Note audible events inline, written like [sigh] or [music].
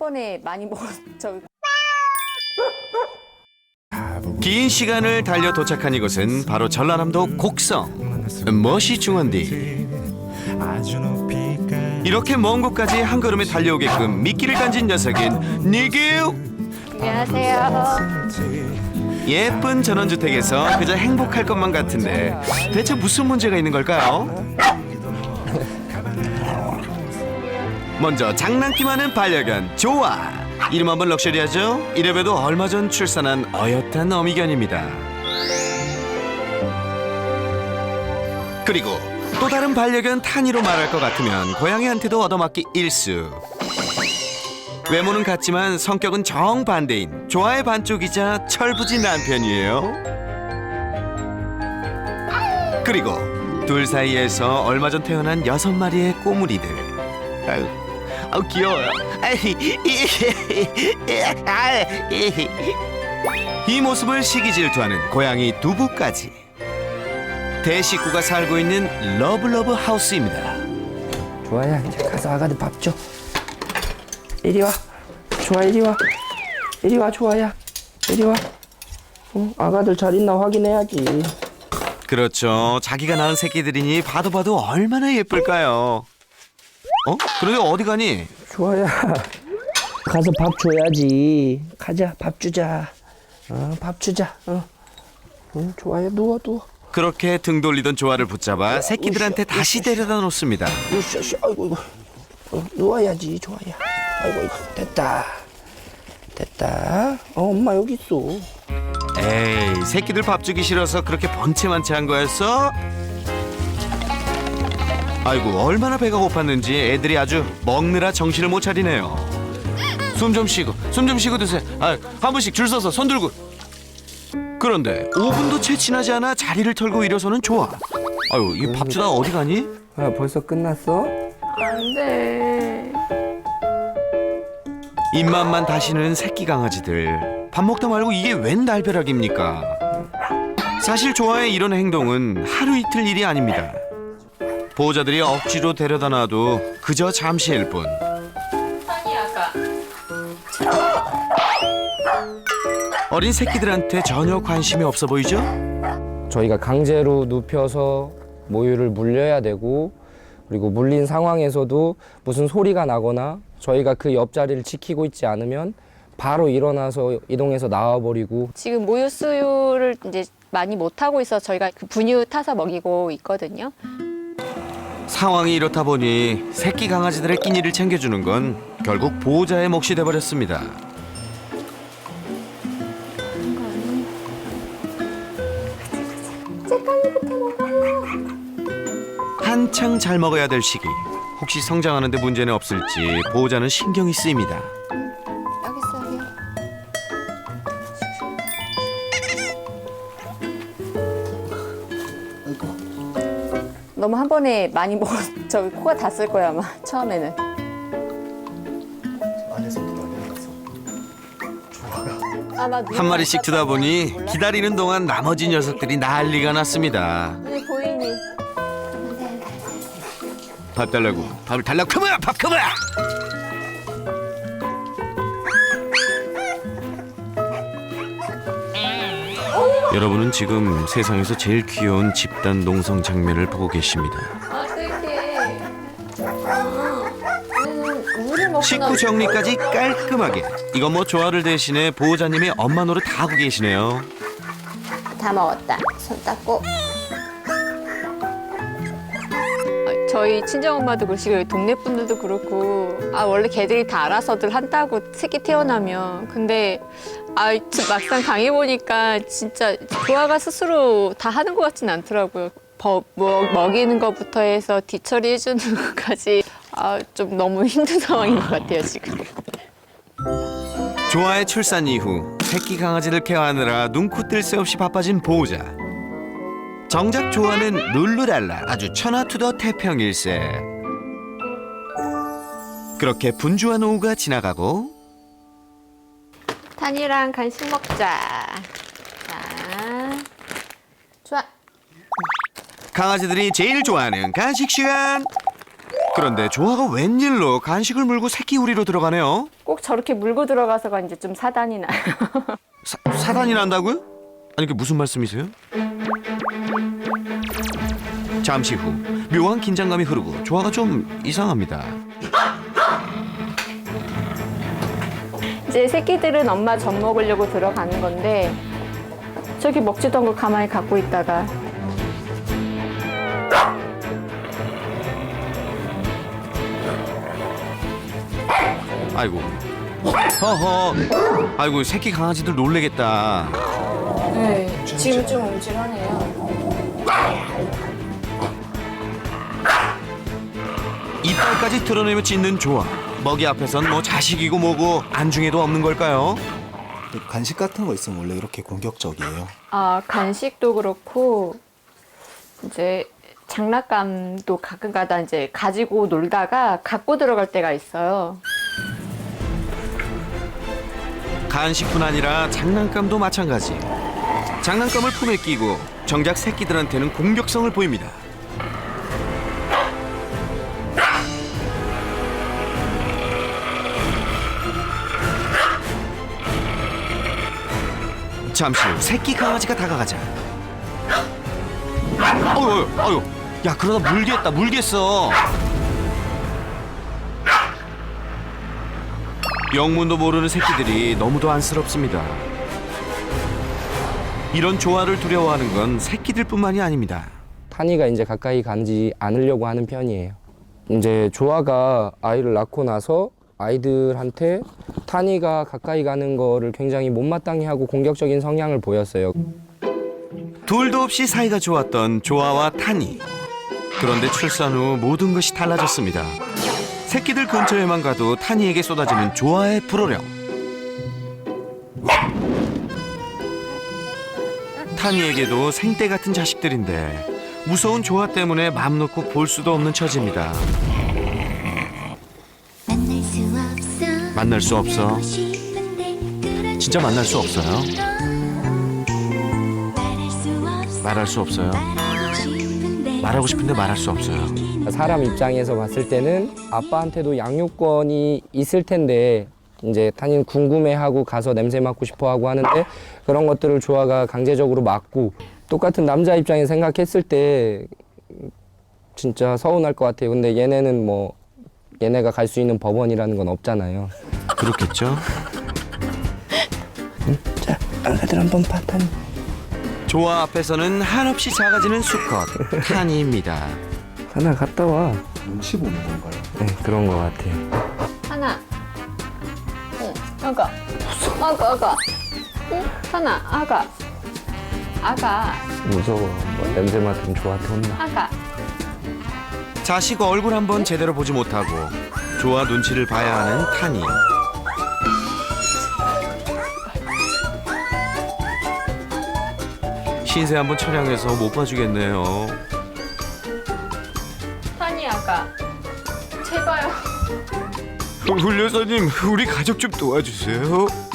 번에 많이 먹었 저긴 시간을 달려 도착한 이곳은 바로 전라남도 곡성 멋이 중원디 이렇게 먼 곳까지 한 걸음에 달려오게끔 미끼를 간진 녀석인 니규 안녕하세요. 예쁜 전원주택에서 그저 행복할 것만 같은데 대체 무슨 문제가 있는 걸까요? 먼저 장난기 많은 반려견 조아 이름 한번 럭셔리하죠? 이래봬도 얼마 전 출산한 어엿한 어미견입니다 그리고 또 다른 반려견 타니로 말할 것 같으면 고양이한테도 얻어맞기 일수 외모는 같지만 성격은 정반대인 조아의 반쪽이자 철부지 남편이에요. 그리고 둘 사이에서 얼마 전 태어난 여섯 마리의 꼬물이들. 아유, 아우 귀여워요. 이 모습을 시기 질투하는 고양이 두부까지. 대식구가 살고 있는 러블러브 하우스입니다. 좋아야 이제 가서 아가들 밥 줘. 이리 와. 좋아 이리 와. 이리 와 좋아야. 이리 와. 어, 아가들 잘 있나 확인해야지. 그렇죠. 자기가 낳은 새끼들이니 봐도 봐도 얼마나 예쁠까요? 어? 그런데 어디 가니? 좋아야. 가서 밥 줘야지. 가자 밥 주자. 어, 밥 주자. 어. 응, 좋아야 누워 누워. 그렇게 등 돌리던 조아를 붙잡아 새끼들한테 다시 데려다 놓습니다. 으쌰, 아이고 이거. 어, 누워야지 좋아야. 아이고 이거 됐다. 됐다. 어, 엄마 여기 있어. 에이, 새끼들 밥 주기 싫어서 그렇게 번체만체 한 거였어? 아이고, 얼마나 배가 고팠는지 애들이 아주 먹느라 정신을 못 차리네요. 숨 좀 쉬고, 숨 좀 쉬고 드세요. 아, 한 분씩 줄 서서 손 들고. 그런데 5분도 채 지나지 않아 자리를 털고 일어서는 조아. 아유, 이 밥 주다 어디 가니? 아, 벌써 끝났어? 안 돼. 입맛만 다시는 새끼 강아지들 밥 먹다 말고 이게 웬 날벼락입니까? 사실 조아의 이런 행동은 하루 이틀 일이 아닙니다. 보호자들이 억지로 데려다 놔도 그저 잠시일 뿐. 어린 새끼들한테 전혀 관심이 없어 보이죠? 저희가 강제로 눕혀서 모유를 물려야 되고 그리고 물린 상황에서도 무슨 소리가 나거나 저희가 그 옆자리를 지키고 있지 않으면 바로 일어나서 이동해서 나와버리고 지금 모유 수유를 이제 많이 못 하고 있어 서 저희가 그 분유 타서 먹이고 있거든요. 상황이 이렇다 보니 새끼 강아지들의 끼니를 챙겨주는 건 결국 보호자의 몫이 돼버렸습니다. 한창 잘 먹어야 될 시기. 혹시 성장하는데 문제는 없을지 보호자는 신경이 쓰입니다. 너무 한 번에 많이 먹었 [laughs] 저 코가 닿았을 거야 아마 처음에는. 아마 한 마리씩 주다 보니 기다리는 동안 나머지 녀석들이 난리가 났습니다. 눈이 보이니 밥 달라고. 밥을 달라고. 그만 밥 그만 여러분은 지금 세상에서 제일 귀여운 집단 농성 장면을 보고 계십니다. 물을 먹고 식구 정리까지 깔끔하게. 이건 뭐 조화를 대신해 보호자님이 엄마 노릇 다 하고 계시네요. 다 먹었다. 손 닦고. 어, 저희 친정엄마도 그러시고 동네 분들도 그렇고. 아 원래 개들이 다 알아서들 한다고 새끼 태어나면. 근데 아 지- 막상 당해 보니까 진짜 조아가 스스로 다 하는 것 같진 않더라고요. 버, 뭐, 먹이는 것부터 해서 뒤처리 해주는 [laughs] 것까지 아 좀 너무 힘든 [laughs] 상황인 것 같아요 지금. 조아의 출산 이후 새끼 강아지를 케어하느라 눈코 뜰 새 없이 바빠진 보호자. 정작 조아는 룰루랄라 아주 천하투더 태평일세. 그렇게 분주한 오후가 지나가고 탄이랑 간식 먹자. 자, 좋아. 강아지들이 제일 좋아하는 간식 시간. 그런데 조아가 웬일로 간식을 물고 새끼 우리로 들어가네요. 꼭 저렇게 물고 들어가서가 이제 좀 사단이 나요. [laughs] 사, 사단이 난다고요? 아니 그게 무슨 말씀이세요? 잠시 후 묘한 긴장감이 흐르고 조화가 좀 이상합니다. 이제 새끼들은 엄마 젖 먹으려고 들어가는 건데 저기 먹지도 않고 가만히 갖고 있다가 아이고. 허허. 아이고 새끼 강아지들 놀래겠다. 네, 지금 좀 움찔하네요. 이빨까지 드러내며 짖는 조화. 먹이 앞에선 뭐 자식이고 뭐고 안중에도 없는 걸까요? 간식 같은 거 있으면 원래 이렇게 공격적이에요. 아, 간식도 그렇고 이제 장난감도 가끔가다 이제 가지고 놀다가 갖고 들어갈 때가 있어요. 간식뿐 아니라 장난감도 마찬가지. 장난감을 품에 끼고 정작 새끼들한테는 공격성을 보입니다. 잠시 후 새끼 강아지가 다가가자. [gasps] 어유, 어유, 야 그러다 물겠다, 물겠어. 영문도 모르는 새끼들이 너무도 안쓰럽습니다. 이런 조화를 두려워하는 건 새끼들뿐만이 아닙니다. 탄이가 이제 가까이 가지 않으려고 하는 편이에요. 이제 조아가 아이를 낳고 나서 아이들한테 탄이가 가까이 가는 거를 굉장히 못마땅해 하고 공격적인 성향을 보였어요. 둘도 없이 사이가 좋았던 조아와 타니. 그런데 출산 후 모든 것이 달라졌습니다. 새끼들 근처에만 가도 타니에게 쏟아지는 조아의 불호령. 타니에게도 생떼 같은 자식들인데 무서운 조아 때문에 맘 놓고 볼 수도 없는 처지입니다. 만날 수 없어. 진짜 만날 수 없어요. 말할 수 없어요. 말하고 싶은데 말할 수 없어요. 사람 입장에서 봤을 때는 아빠한테도 양육권이 있을 텐데 이제 탄이는 궁금해하고 가서 냄새 맡고 싶어하고 하는데 그런 것들을 조아가 강제적으로 막고 똑같은 남자 입장에 생각했을 때 진짜 서운할 것 같아요. 근데 얘네는 뭐 얘네가 갈 수 있는 법원이라는 건 없잖아요. 그렇겠죠? 자, 아가들 한번 봐, 탄이. 조아 앞에서는 한없이 작아지는 수컷 타니입니다. 하나 갔다 와. 눈치 보는 건가요? 네, 그런 것 같아요. 하나. 응, 아가. 아가, 아가. 응, 하나, 아가. 아가, 무서워. 뭐 냄새 맡으면 조아한테 혼나. 아가. 자식 얼굴 한번 제대로 보지 못하고 조아 눈치를 봐야 하는 타니. 신세 한번 촬영해서 못 봐주겠네요. 타니 아가. 제발요. 훌 여사님, 우리 가족 좀 도와주세요.